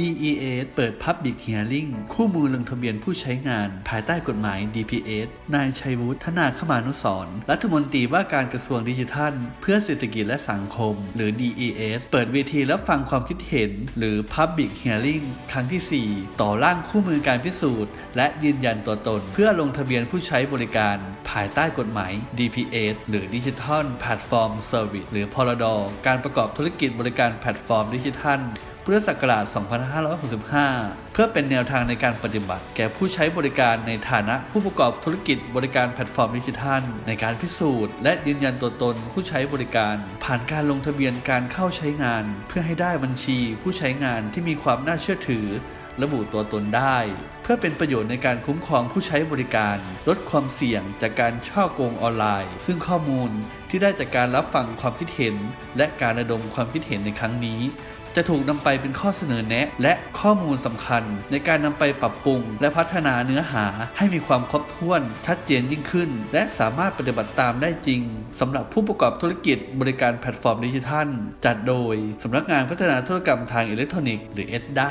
DES เปิด Public Hearing คู่มือลงทะเบียนผู้ใช้งาน ภายใต้กฎหมาย DPS นายชัยวุฒิธนาคมานุสรรัฐมนตรีว่าการกระทรวงดิจิทัล เพื่อเศรษฐกิจและสังคม หรือ DES เปิดเวทีรับฟังความคิดเห็น หรือ Public Hearing ครั้งที่ 4 ต่อร่างคู่มือการพิสูจน์ และยืนยันตัวตน เพื่อลงทะเบียนผู้ใช้บริการ ภายใต้กฎหมาย DPS หรือ Digital Platform Service หรือพรดการประกอบธุรกิจบริการแพลตฟอร์มดิจิทัล พุทธศักราช 2565 เพื่อเป็นแนวทางในการปฏิบัติ แก่ผู้ใช้บริการในฐานะผู้ประกอบธุรกิจบริการแพลตฟอร์มดิจิทัล ในการพิสูจน์และยืนยันตัวตนผู้ใช้บริการ ผ่านการลงทะเบียนการเข้าใช้งาน เพื่อให้ได้บัญชีผู้ใช้งานที่มีความน่าเชื่อถือ ระบุตัวตนได้ เพื่อเป็นประโยชน์ในการคุ้มครองผู้ใช้บริการ ลดความเสี่ยงจากการช่อโกงออนไลน์ ซึ่งข้อมูลที่ได้จากการรับฟังความคิดเห็น และการระดมความคิดเห็นในครั้งนี้ จะถูกนำไปเป็นข้อเสนอแนะ และข้อมูลสำคัญ ในการนำไปปรับปรุง และพัฒนาเนื้อหาให้มีความครบถ้วน ชัดเจนยิ่งขึ้น และสามารถปฏิบัติตามได้จริงสำหรับผู้ประกอบธุรกิจบริการแพลตฟอร์มดิจิทัล จัดโดยสำนักงานพัฒนาธุรกรรมทางอิเล็กทรอนิกส์หรือ EDDA